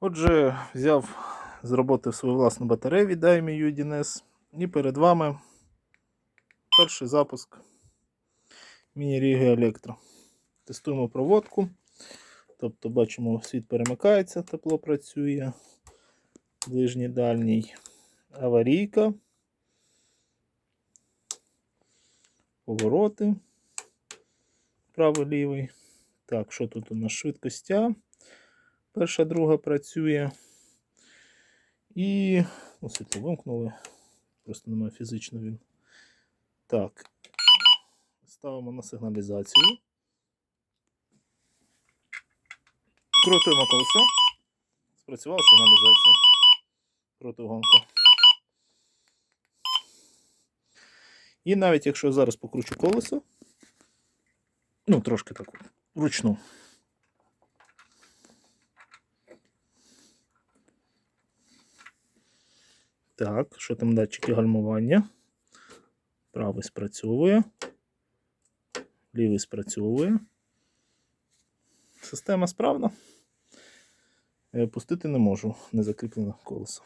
Отже, взяв з роботи свою власну батарею від Daimi UDNS і перед вами перший запуск міні-ріги Електро. Тестуємо проводку. Тобто, бачимо, світ перемикається, тепло працює. Ближній дальній аварійка. Повороти. Правий лівий. Так, що тут у нас швидкостя? Перша, друга працює. І ну, світло вимкнули. Просто немає фізично він. Так. Ставимо на сигналізацію. Крутимо колесо. Спрацювала сигналізація. Протигонка. І навіть якщо зараз покручу колесо, ну, трошки так вручну. Так, що там датчики гальмування? Правий спрацьовує. Лівий спрацьовує. Система справна. Е, Пустити не можу, не закріплене колесо.